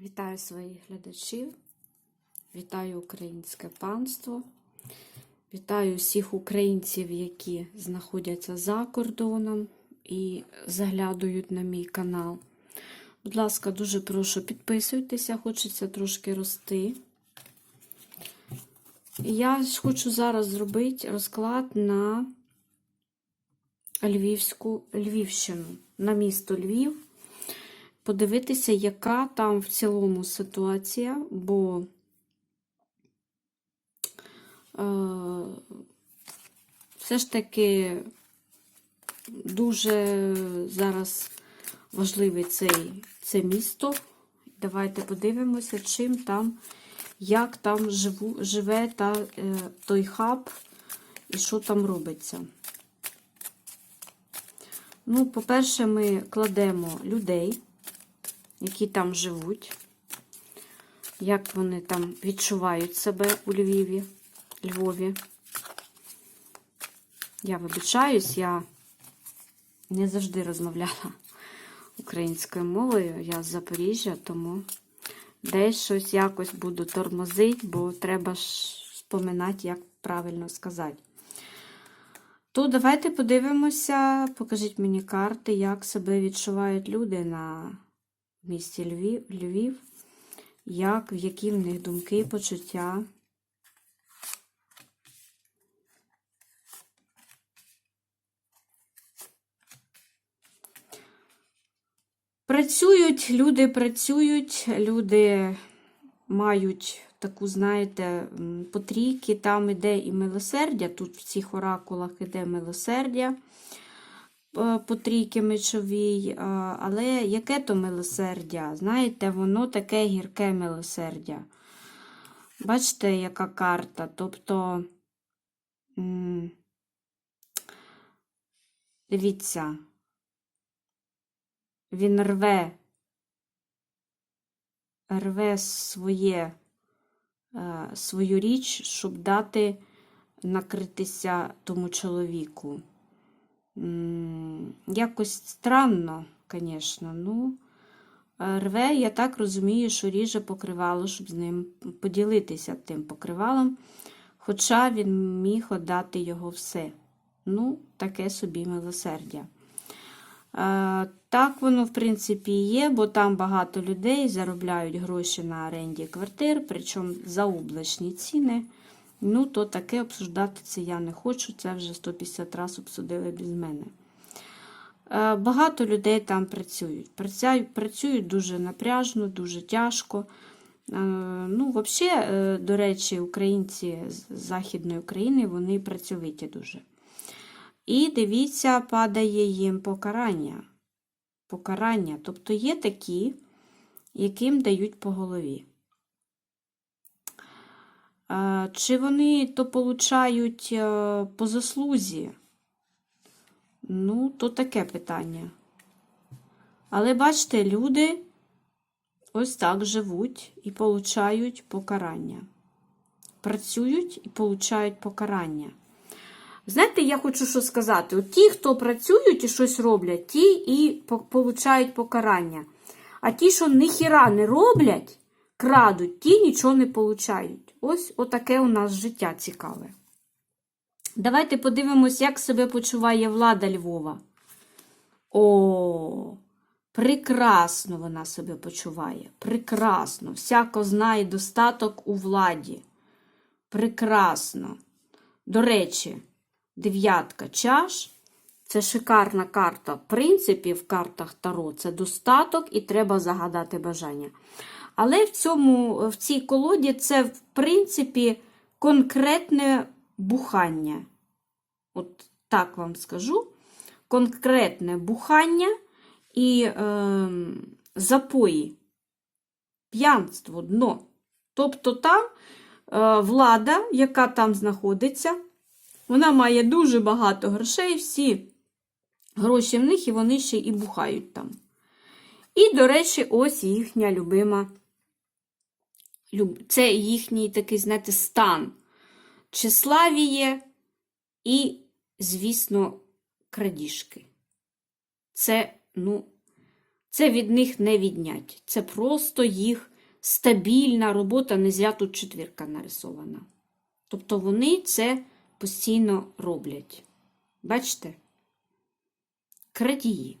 Вітаю своїх глядачів, вітаю українське панство, вітаю всіх українців, які знаходяться за кордоном і заглядують на мій канал. Будь ласка, дуже прошу, підписуйтеся, хочеться трошки рости. Я хочу зараз зробити розклад на Львівську Львівщину, на місто Львів подивитися, яка там в цілому ситуація, бо е, все ж таки дуже зараз важливий цей, це місто. Давайте подивимося, чим там, як там живу, живе та, е, той хаб і що там робиться. Ну, по-перше, ми кладемо людей які там живуть, як вони там відчувають себе у Львові. Львові. Я вибачаюсь, я не завжди розмовляла українською мовою, я з Запоріжжя, тому десь щось якось буду тормозити, бо треба ж споминати, як правильно сказати. То давайте подивимося, покажіть мені карти, як себе відчувають люди на в місті Львів, Львів, як, які в них думки, почуття. Працюють, люди працюють, люди мають таку, знаєте, потрійки, там іде і милосердя, тут в цих оракулах іде милосердя. Е, по трійки мечовій, але яке то милосердя? Знаєте, воно таке гірке милосердя. Бачите, яка карта? Тобто, дивіться, він рве, рве своє, е, свою річ, щоб дати накритися тому чоловіку. Якось странно, звісно. Ну, рве, я так розумію, що ріже покривало, щоб з ним поділитися тим покривалом. Хоча він міг отдати його все. Ну, таке собі милосердя. Так воно, в принципі, є, бо там багато людей заробляють гроші на оренді квартир, причому за облачні ціни. Ну, то таке обсуждати це я не хочу, це вже 150 разів обсудили без мене. Е, багато людей там працюють. Працюють дуже напряжно, дуже тяжко. Е, ну, Взагалі, е, до речі, українці з Західної України вони працьовиті дуже. І дивіться, падає їм покарання. Покарання. Тобто є такі, яким дають по голові. Чи вони то получають е, по заслузі? Ну, то таке питання. Але бачите, люди ось так живуть і получають покарання. Працюють і получають покарання. Знаєте, я хочу що сказати: От ті, хто працюють і щось роблять, ті і получають покарання. А ті, що ніхіра не роблять, крадуть, ті нічого не получають. Ось отаке у нас життя цікаве. Давайте подивимось, як себе почуває влада Львова. О, прекрасно вона себе почуває. Прекрасно. Всяко знає достаток у владі. Прекрасно. До речі, дев'ятка чаш. Це шикарна карта. В принципі, в картах Таро це достаток і треба загадати бажання. Але в цьому, в цій колоді це, в принципі, конкретне бухання. От так вам скажу. Конкретне бухання і е, запої, п'янство, дно. Тобто там е, влада, яка там знаходиться, вона має дуже багато грошей, всі гроші в них, і вони ще і бухають там. І, до речі, ось їхня любима це їхній такий, знаєте, стан тщеславіє і, звісно, крадіжки. Це, ну, Це від них не віднять. Це просто їх стабільна робота, не зря тут четвірка нарисована. Тобто вони це постійно роблять. Бачите? Крадії.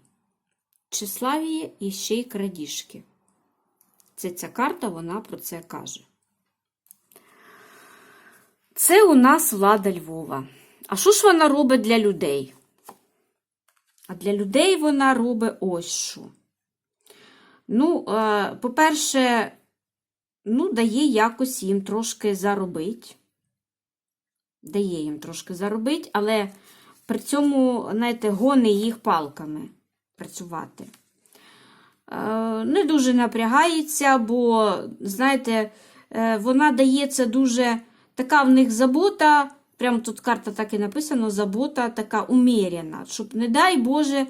Тщеславіє і ще й крадіжки. Це ця карта, вона про це каже. Це у нас влада Львова. А що ж вона робить для людей? А для людей вона робить ось що. Ну, е, по-перше, ну, дає якось їм трошки заробити. Дає їм трошки заробити, але при цьому, знаєте, гони їх палками працювати. Е, Не дуже напрягається, бо, знаєте, е, вона дається дуже така в них забота. Прямо тут карта так і написано: забота така уміряна, щоб, не дай Боже,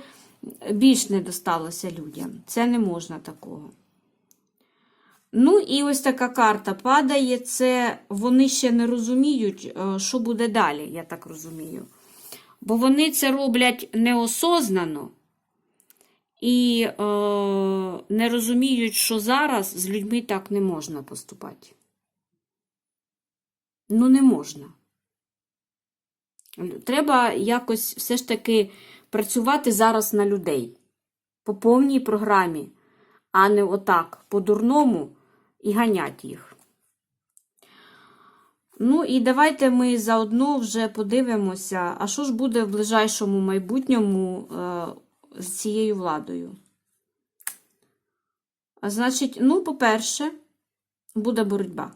більш не досталося людям. Це не можна такого. Ну, і ось така карта падає. Це вони ще не розуміють, е, що буде далі, я так розумію. Бо вони це роблять неосознано і е, не розуміють, що зараз з людьми так не можна поступати. Ну, не можна. Треба якось все ж таки працювати зараз на людей по повній програмі, а не отак, по-дурному і ганять їх. Ну, і давайте ми заодно вже подивимося, а що ж буде в ближайшому майбутньому е, з цією владою. Значить, ну, по-перше, буде боротьба.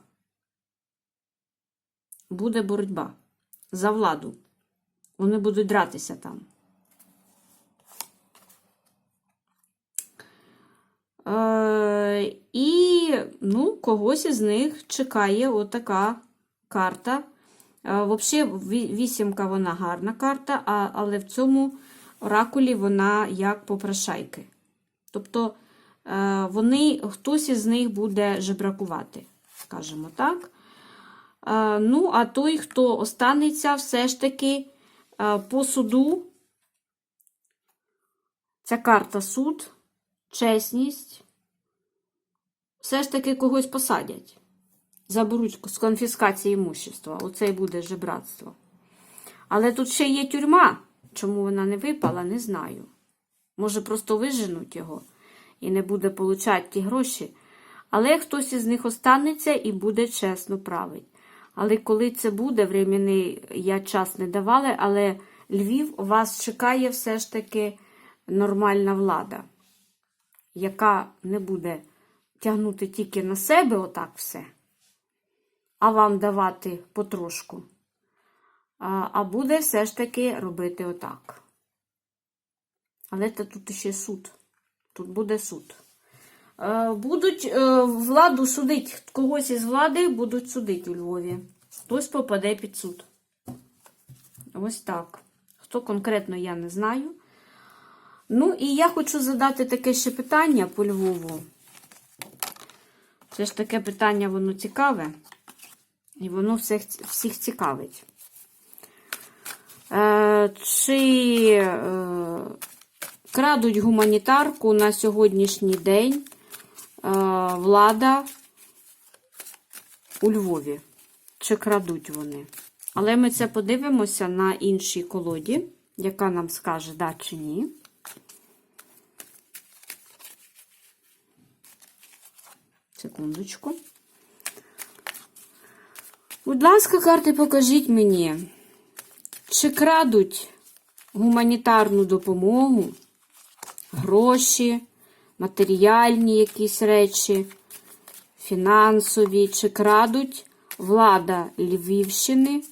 Буде боротьба за владу. Вони будуть дратися там. Е, і, ну, когось із них чекає отака карта. Е, Взагалі, вісімка вона гарна карта, але в цьому оракулі вона як попрошайки. Тобто е, вони, хтось із них буде жебракувати, скажімо так. Е, Ну, а той, хто останеться, все ж таки е, по суду. Ця карта суд, чесність. Все ж таки когось посадять. Заберуть з конфіскації імущества. Оце й буде жебратство. Але тут ще є тюрма. Чому вона не випала, не знаю. Може, просто виженуть його і не буде получати ті гроші. Але хтось із них останеться і буде чесно править. Але коли це буде, времени я час не давала, але Львів вас чекає все ж таки нормальна влада, яка не буде тягнути тільки на себе отак все, а вам давати потрошку. А, буде все ж таки робити отак. Але це тут ще суд. Тут буде суд. Е, Будуть е, владу судити, когось із влади будуть судити у Львові. Хтось попаде під суд. Ось так. Хто конкретно я не знаю. Ну, і я хочу задати таке ще питання по Львову. Це ж таке питання, воно цікаве. І воно всіх, всіх цікавить. Е, чи е, крадуть гуманітарку на сьогоднішній день е, влада у Львові? Чи крадуть вони? Але ми це подивимося на іншій колоді, яка нам скаже, да чи ні. Секундочку. Будь ласка, карти, покажіть мені, чи крадуть гуманітарну допомогу, гроші, матеріальні якісь речі, фінансові, чи крадуть влада Львівщини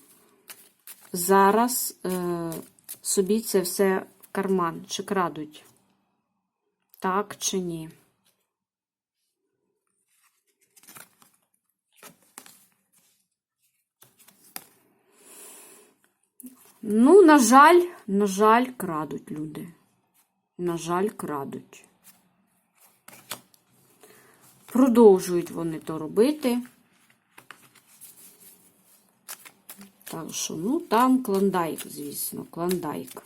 зараз е, собі це все в карман, чи крадуть? Так чи ні? Ну, на жаль, на жаль, крадуть люди. На жаль, крадуть. Продовжують вони то робити. Так що, ну, там клондайк, звісно, клондайк.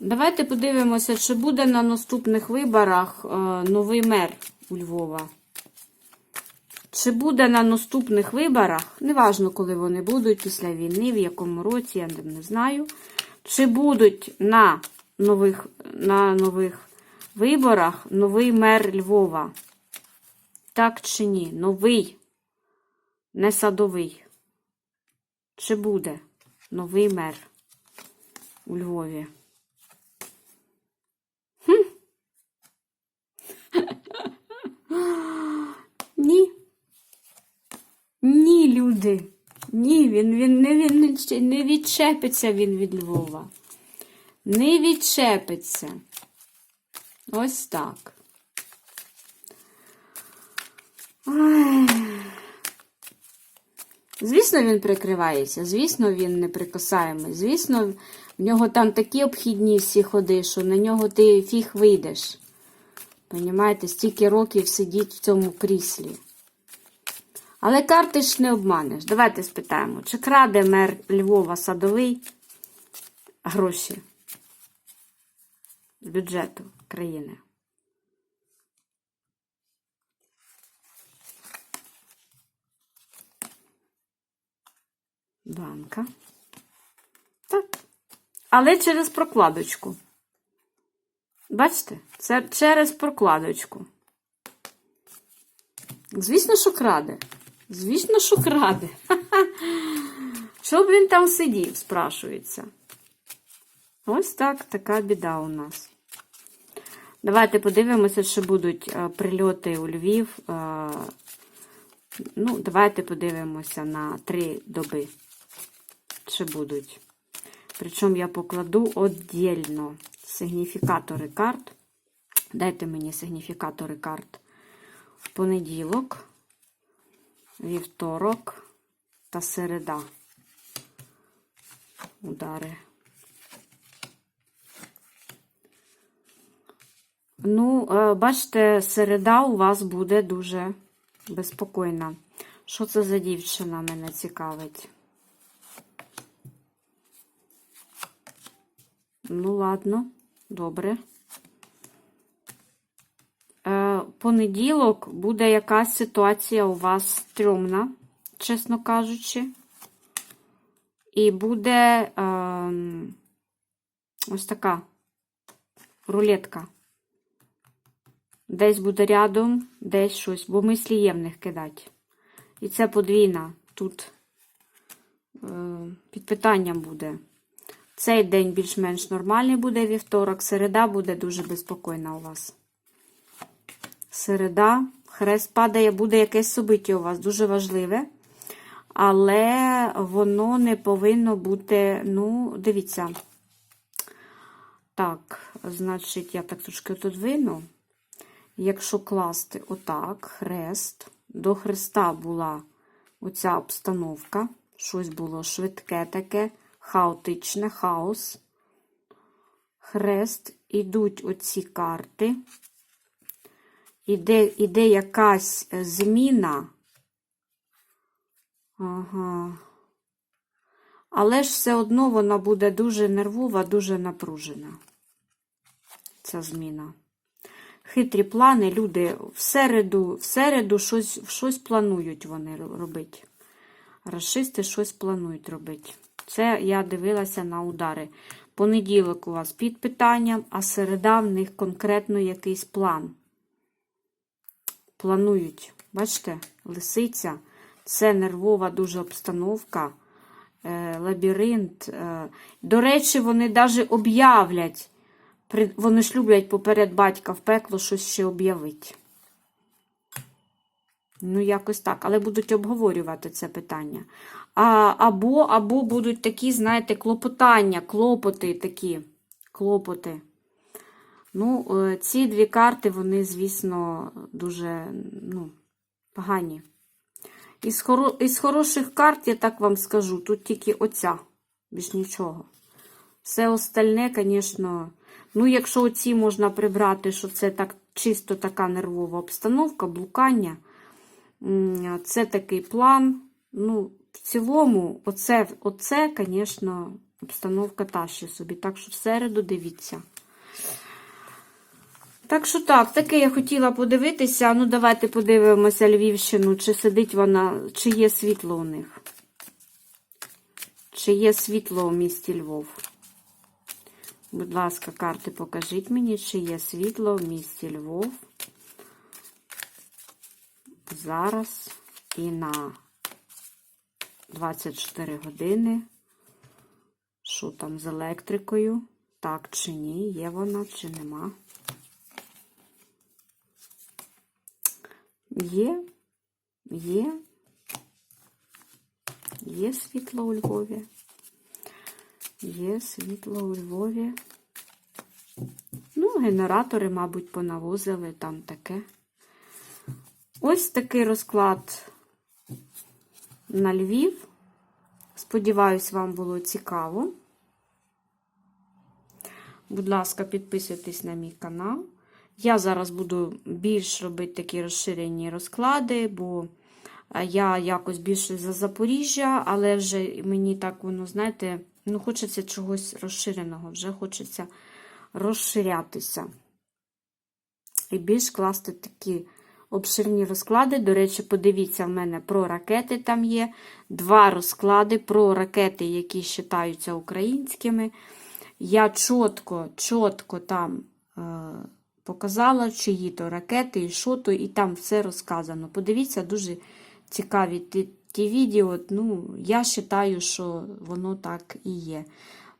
Давайте подивимося, чи буде на наступних виборах е, новий мер у Львова. Чи буде на наступних виборах, неважно, коли вони будуть, після війни, в якому році, я не знаю. Чи будуть на нових, на нових виборах новий мер Львова? Так чи ні? Новий, не садовий. Чи буде новий мер у Львові? Ні. Ні, люди. Ні, він, він, не, він не відчепиться він від Львова. Не відчепиться. Ось так. Звісно, він прикривається, звісно, він неприкасаємий. Звісно, в нього там такі обхідні всі ходи, що на нього ти фіг вийдеш. Понімаєте, стільки років сидіть в цьому кріслі. Але карти ж не обманеш. Давайте спитаємо, чи краде мер Львова садовий гроші з бюджету країни? Банка. Так. Але через прокладочку. Бачите? Це через прокладочку. Звісно, що краде. Звісно, що краде. Що б він там сидів, спрашується. Ось так, така біда у нас. Давайте подивимося, чи будуть е, прильоти у Львів. Е, Ну, давайте подивимося на три доби. Чи будуть. Причому я покладу віддільно сигніфікатори карт. Дайте мені сигніфікатори карт. в Понеділок, вівторок та середа. Удари. Ну, е, бачите, середа у вас буде дуже безпокійна. Що це за дівчина мене цікавить? Ну, ладно, добре. Понеділок буде якась ситуація у вас стрьомна, чесно кажучи. І буде е, ось така рулетка. Десь буде рядом, десь щось, бо мислі є в них кидать. І це подвійна. Тут е, під питанням буде. Цей день більш-менш нормальний буде вівторок, середа буде дуже безпокійна у вас. Середа, хрест падає, буде якесь собиття у вас дуже важливе. Але воно не повинно бути, ну, дивіться. Так, значить, я так трошки тут вину. Якщо класти отак, хрест, до хреста була оця обстановка, щось було швидке таке, хаотичне, хаос. Хрест, ідуть оці карти. Іде, іде якась зміна. Ага. Але ж все одно вона буде дуже нервова, дуже напружена. Ця зміна. Хитрі плани, люди в середу, в середу щось, щось планують вони робити. Расисти щось планують робити. Це я дивилася на удари. Понеділок у вас під питанням, а середа в них конкретно якийсь план. Планують. Бачите, лисиця. Це нервова дуже обстановка, е, лабіринт. Е. До речі, вони навіть об'являть. Вони ж люблять поперед батька в пекло щось ще об'явити. Ну, якось так. Але будуть обговорювати це питання. А, Або або будуть такі, знаєте, клопотання, клопоти такі. Клопоти. Ну, е, ці дві карти, вони, звісно, дуже ну, погані. Із, хоро... Із хороших карт, я так вам скажу, тут тільки оця, більш нічого. Все остальне, звісно, ну, якщо оці можна прибрати, що це так чисто така нервова обстановка, блукання, це такий план. Ну, в цілому, оце, оце, звісно, Обстановка та собі. Так що в середу дивіться. Так що так, таке я хотіла подивитися. Ну, давайте подивимося Львівщину, чи сидить вона, чи є світло у них. Чи є світло у місті Львов? Будь ласка, карти покажіть мені, чи є світло в місті Львов. Зараз і на 24 години. Що там з електрикою? Так чи ні? Є вона, чи нема? Є, є, є світло у Львові. Є світло у Львові. Ну, генератори, мабуть, понавозили там таке. Ось такий розклад на Львів. Сподіваюсь, вам було цікаво. Будь ласка, підписуйтесь на мій канал. Я зараз буду більш робити такі розширені розклади, бо е, я якось більше за Запоріжжя, але вже мені так воно, знаєте, ну, хочеться чогось розширеного, вже хочеться розширятися. І більш класти такі обширні розклади. До речі, подивіться, в мене про ракети там є. Два розклади про ракети, які вважаються українськими. Я чітко, чітко там е, показала, чиї то ракети і що то, і там все розказано. Подивіться, дуже цікаві ті, ті відео. Ну, я вважаю, що воно так і є.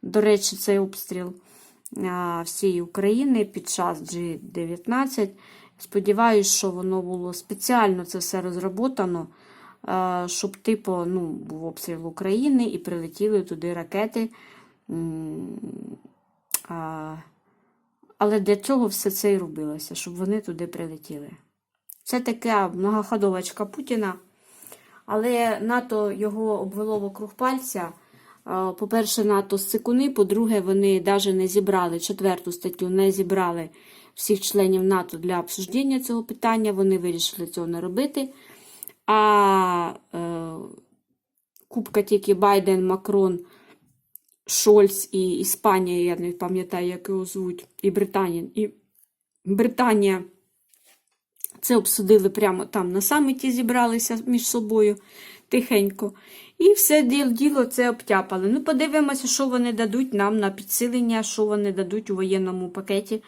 До речі, цей обстріл а, всієї України під час G19. Сподіваюсь, що воно було спеціально це все розроботано, а, щоб, типу, ну, був обстріл України і прилетіли туди ракети. А, але для чого все це і робилося, щоб вони туди прилетіли? Це така многоходовочка Путіна. Але НАТО його обвело вокруг пальця. По-перше, НАТО сикуни, по-друге, вони навіть не зібрали четверту статтю, не зібрали всіх членів НАТО для обсуждення цього питання. Вони вирішили цього не робити. А е, кубка тільки Байден, Макрон, Шольц і Іспанія, я не пам'ятаю, як його звуть, і Британія. І Британія це обсудили прямо там на саміті, зібралися між собою тихенько. І все діло, це обтяпали. Ну, подивимося, що вони дадуть нам на підсилення, що вони дадуть у воєнному пакеті.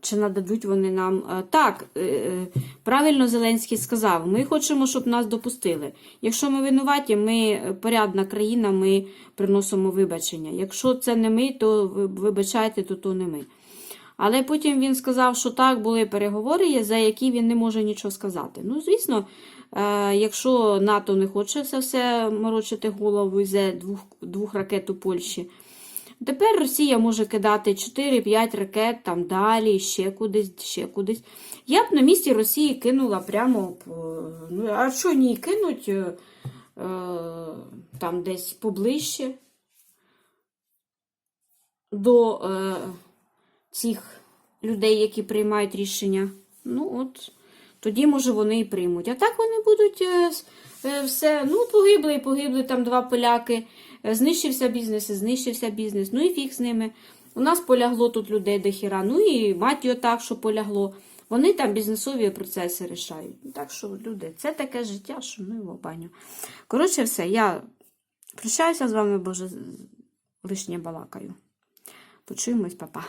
Чи нададуть вони нам. е, Так, е, е, правильно Зеленський сказав, ми хочемо, щоб нас допустили. Якщо ми винуваті, ми порядна країна, ми приносимо вибачення. Якщо це не ми, то вибачайте, то то не ми. Але потім він сказав, що так, були переговори, за які він не може нічого сказати. Ну, звісно, якщо НАТО не хоче це все морочити голову із двох, двох ракет у Польщі, Тепер Росія може кидати 4-5 ракет там далі, ще кудись, ще кудись. Я б на місці Росії кинула прямо. Ну, а що ні, кинуть е, е, там десь поближче до е, цих людей, які приймають рішення. Ну, от, тоді, може, вони і приймуть. А так вони будуть е, е, все. Ну, погибли і погибли там два поляки. Е, Знищився бізнес, знищився бізнес. Ну і фіг з ними. У нас полягло тут людей до хіра. Ну і мать його так, що полягло. Вони там бізнесові процеси рішають. Так що, люди, це таке життя, що ну його баню. Коротше, все, я прощаюся з вами, боже, лишнє балакаю. Почуємось, папа.